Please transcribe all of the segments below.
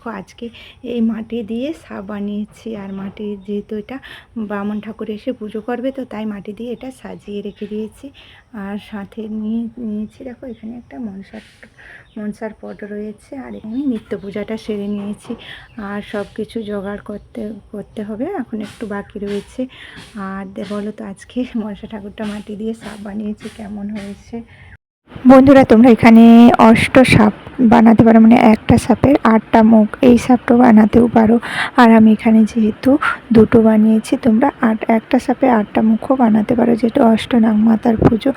দেখো আজকে এই মাটি দিয়ে সাপ বানিয়েছি আর মাটি যেহেতু এটা বামন ঠাকুর এসে পুজো করবে, তো তাই মাটি দিয়ে এটা সাজিয়ে রেখে দিয়েছি। আর সাথে নিয়ে, নিয়েছি দেখো এখানে একটা মনসার মনসার পট রয়েছে আর এখানে নিত্য পূজাটা সেরে নিয়েছি। আর সব কিছু জোগাড় করতে করতে হবে, এখন একটু বাকি রয়েছে। আর বলো তো আজকে মনসা ঠাকুরটা মাটি দিয়ে সাপ বানিয়েছি, কেমন হয়েছে? বন্ধুরা, তোমরা এখানে অষ্ট সাপ বানাতে পারো মানে একটা সাপের আটটা মুখ, এই সাপটাও বানাতেও পারো। আর আমি এখানে যেহেতু দুটো বানিয়েছি, তোমরা আট, একটা সাপে আটটা মুখও বানাতে পারো যেটা অষ্টনাগ মাতার পুজো।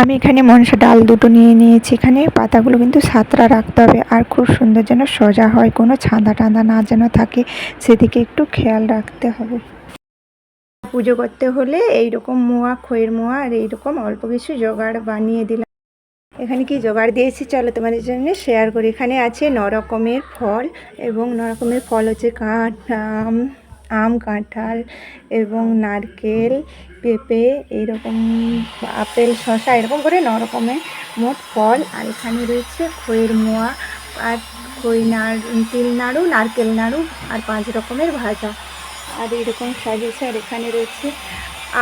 আমি এখানে মনসা ডাল দুটো নিয়ে নিয়েছি, এখানে পাতাগুলো কিন্তু সাতটা রাখতে হবে, আর খুব সুন্দর যেন সোজা হয়, কোনো ছাঁদা টাঁদা না যেন থাকে, সেদিকে একটু খেয়াল রাখতে হবে। পুজো করতে হলে এইরকম মোয়া, খয়ের মোয়া, আর এইরকম অল্প কিছু জোগাড় বানিয়ে দিলাম এখানে কি জোগাড় দিয়েছি? চলো তোমাদের জন্য শেয়ার করি। এখানে আছে ন রকমের ফল এবং ন রকমের ফল হচ্ছে কাঠ, আম আম, কাঁঠাল এবং নারকেল, পেঁপে, এরকম আপেল, শসা, এরকম করে ন রকমের মোট ফল। আর এখানে রয়েছে খইয়ের মোয়া আর খই নাড়, তিল নাড়ু, নারকেল নাড়ু আর পাঁচ রকমের ভাজা। আর এরকম সাজিয়েছে। আর এখানে রয়েছে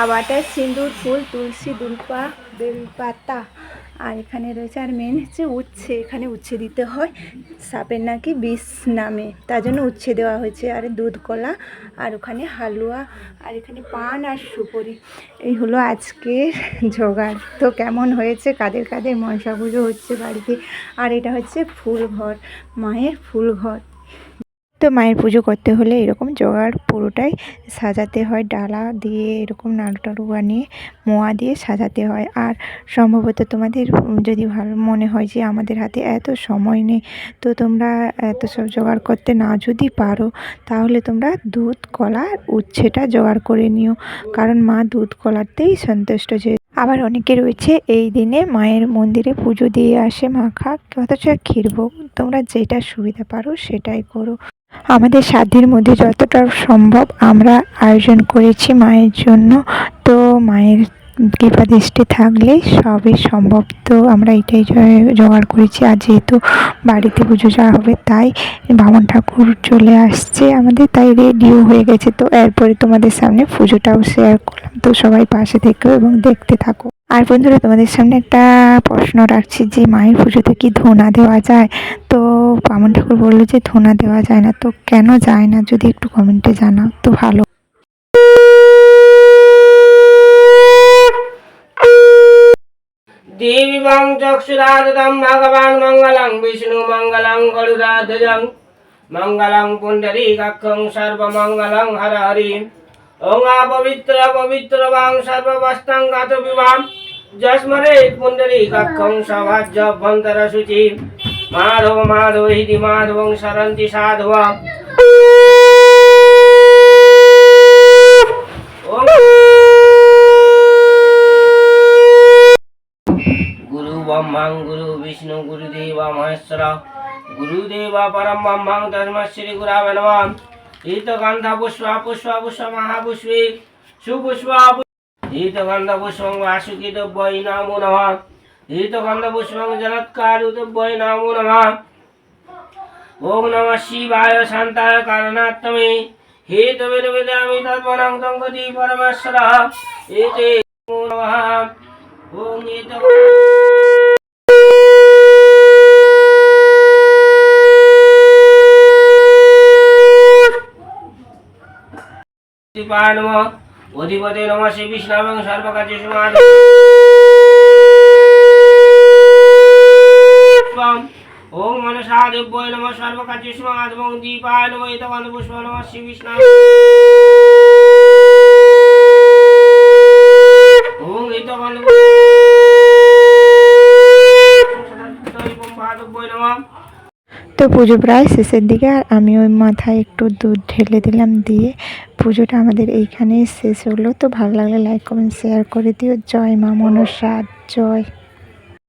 আবাটা সিঁদুর ফুল, তুলসী, দুলপা, বেলপাতা আর এখানে রয়েছে, আর মেন হচ্ছে উচ্ছে। এখানে উচ্ছে দিতে হয়। সাপের নাকি বিষ নামে। তার জন্য উচ্ছে দেওয়া হয়েছে। আর দুধ কলা, আর ওখানে হালুয়া, আর এখানে পান আর সুপুরি। এই হলো আজকের জোগাড়। তো কেমন হয়েছে? কাদের কাদের মনসা পুজো হচ্ছে বাড়িতে? আর এটা হচ্ছে ফুল ঘর, মায়ের ফুল ঘর। তো মায়ের পুজো করতে হলে এরকম জোগাড় পুরোটাই সাজাতে হয়। ডালা দিয়ে এরকম নাড়ু টাড়ু বানিয়ে, মোয়া দিয়ে সাজাতে হয়। আর সম্ভবত তোমাদের যদি ভালো মনে হয় যে আমাদের হাতে এত সময় নেই, তো তোমরা এত সব জোগাড় করতে না যদি পারো, তাহলে তোমরা দুধ, কলা উচ্ছেটা জোগাড় করে নিও। কারণ মা দুধ, কলাতেই সন্তুষ্ট যে আবার অনেকে রয়েছে এই দিনে মায়ের মন্দিরে পুজো দিয়ে আসে মাখা, অথচ ক্ষীরভোগ। তোমরা যেটা সুবিধা পারো সেটাই করো। আমাদের সাধ্যের মধ্যে যতটা সম্ভব আমরা আয়োজন করেছি মায়ের জন্য, তো মায়ের কৃপা দৃষ্টি থাকলে সবই সম্ভব। তো আমরা এটাই জোগাড় করেছি। আর যেহেতু বাড়িতে পুজো যাওয়া হবে তাই বামন ঠাকুর চলে আসছে আমাদের, তাই রেডিও হয়ে গেছে। তো এরপরে তোমাদের সামনে পুজোটাও শেয়ার করলাম। তো সবাই পাশে থেকো এবং দেখতে থাকো। আর বন্ধুরা, তোমাদের সামনে একটা প্রশ্ন রাখছি যে, মায়ের পুজোতে কি ধোনা দেওয়া যায়? তো বামন ঠাকুর বলল যে, ধোনা দেওয়া যায় না। তো কেন যায় না? যদি একটু কমেন্টে জানাও, তো ভালো। দেবীবাং চক্ষুরাদতম ভগবান মঙ্গলং, বিষ্ণু মঙ্গলং গরুরাধ্বজং মঙ্গলং পুণ্ডরীকাক্ষং সর্বমঙ্গলং, হর হরি ওং পবিত্র পবিত্র বাং, সর্ববস্তং গাত বিবাম যস্মরে পুণ্ডরীকাক্ষং সভাজ্য ভন্তর শুচি মাধব মাধব হিদি মাধবং সরন্তি সাধব। গুরু ব্রহ্মাং, গুরু বিষ্ণু গুরুদেব মহেশ্বর। গুরুদেব পরম ব্রহ্মাং তস্মৈ শ্রী গুরাবে নমঃ। ইত গন্ধপুষ্প পুষ্প পুষ্প মহাপুষ্পী সুপুষ্প ইত গন্ধপুষ্পং বাসুকি দ্রব্যই নামো নমঃ। ইত গন্ধপুষ্পং জলৎকারু দ্রব্যই নামো নমঃ। ওম নমঃ শিবায় শান্তায় কারণাত্মে হে তবে নিবেদামি তৎপরং তঙ্গতি পরমেশ্বরঃ। এতে নমঃ ওম ইত পায় নম অধিপতে নম শ্রী বিষ্ণাবং সর্বকার্য সমাদ ওম মনসা দেব্যয় নম সর্বকার্য সমাদ এবং দীপায় নম এতকান্ত পুষ্প। নম শ্রী বিষ্ণা ওম এতকান্ত ভাদব্যয় নম তো পুজো প্রায় শেষের দিকে, আর আমি ওই মাথায় একটু দুধ ঢেলে দিলাম দিয়ে পুজোটা আমাদের এইখানেই শেষ হলো। তো ভালো লাগলে লাইক কমেন্ট শেয়ার করে দিও। জয় মা মনসা, জয়।